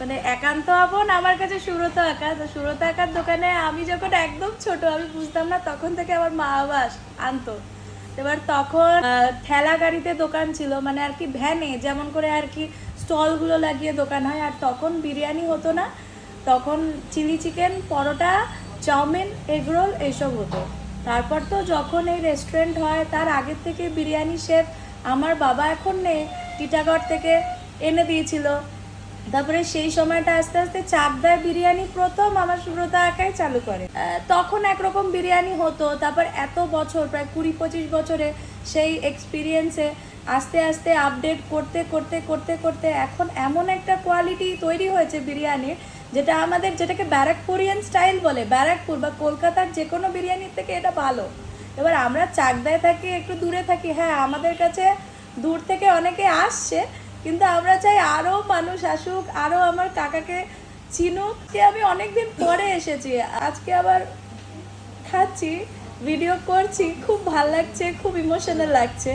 মানে একান্ত আপন, আমার কাছে সুরত আঁকা তো সুরত আঁকার দোকানে আমি যখন একদম ছোট, আমি বুঝতাম না তখন থেকে আমার মা আবাস আনতো। এবার তখন ঠেলা গাড়িতে দোকান ছিল মানে আর কি ভ্যানে, যেমন করে আর কি স্টলগুলো লাগিয়ে দোকান হয়। আর তখন বিরিয়ানি হতো না, তখন chilli chicken, paratha, chowmein egg roll এইসব হতো। তারপর তো যখন এই রেস্টুরেন্ট হয়, তার আগের থেকে বিরিয়ানি শেফ আমার বাবা এখন নেই, টিটাগড় থেকে এনে দিয়েছিল। তারপরে সেই সময়টা আস্তে আস্তে চাকদার বিরিয়ানি প্রথম, আমার সুব্রতা একাই চালু করে। তখন একরকম বিরিয়ানি হতো। তারপর এত বছর, প্রায় কুড়ি পঁচিশ বছরে সেই এক্সপিরিয়েন্সে আস্তে আস্তে আপডেট করতে করতে করতে করতে এখন এমন একটা কোয়ালিটি তৈরি হয়েছে বিরিয়ানির, যেটা আমাদের, যেটাকে ব্যারাকপুরিয়ান স্টাইল বলে। ব্যারাকপুর বা কলকাতার যে কোনো বিরিয়ানির থেকে এটা ভালো। এবার আমরা চাকদায় থাকি, একটু দূরে থাকি। হ্যাঁ আমাদের কাছে দূর থেকে অনেকে আসছে কিন্তু আমরা চাই আরও মানুষ আসুক আরও আমার কাকাকে চিনুক। যে আমি অনেকদিন পরে এসেছি, আজকে আবার খাচ্ছি ভিডিও করছি, খুব ভালো লাগছে, খুব ইমোশনাল লাগছে।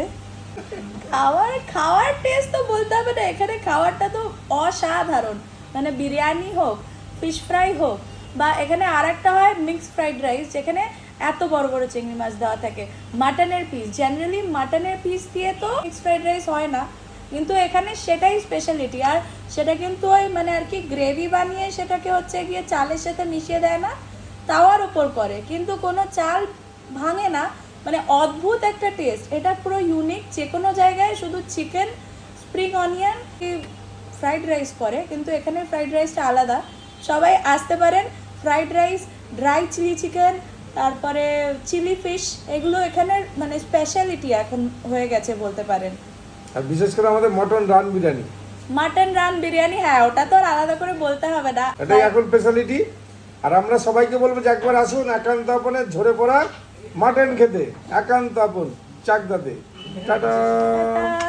খাওয়ার খাওয়ার টেস্ট তো বলতে হবে না, এখানে খাওয়ারটা তো অসাধারণ। মানে বিরিয়ানি হোক ফিশ ফ্রাই হোক, বা এখানে আর একটা হয় মিক্সড ফ্রাইড রাইস যেখানে এত বড় বড় চিংড়ি মাছ দেওয়া থাকে। মাটনের পিস জেনারেলি মাটনের পিস দিয়ে তো মিক্সড ফ্রাইড রাইস হয় না। কিন্তু এখানে সেটাই স্পেশালিটি আর সেটা কিন্তু ওই মানে আর কি গ্রেভি বানিয়ে সেটাকে হচ্ছে গিয়ে চালের সাথে মিশিয়ে দেয় না তাওয়ার উপর করে। কিন্তু কোনো চাল ভাঙে না মানে অদ্ভুত একটা টেস্ট এটা পুরো ইউনিক যে কোনো জায়গায় শুধু চিকেন স্প্রিং অনিয়ন কি ফ্রাইড রাইস করে, কিন্তু এখানে ফ্রাইড রাইসটা আলাদা। সবাই আসতে পারেন fried rice dry chilli chicken তারপরে চিলি ফিশ এগুলো এখানের মানে স্পেশালিটি এখন হয়ে গেছে বলতে পারেন। আর বিশেষ করে আমাদের মটন রান বিরিয়ানি। মাটন রান বিরিয়ানি হ্যাঁ ওটা তো আর আলাদা করে বলতে হবে না। এটাই এখন স্পেশালিটি আর আমরা সবাইকে বলব যে একবার আসুন একান্ত আপনে ঝরে পড়া মাটন খেতে। একান্ত আপন চাকদাতে। টাটা। টাটা।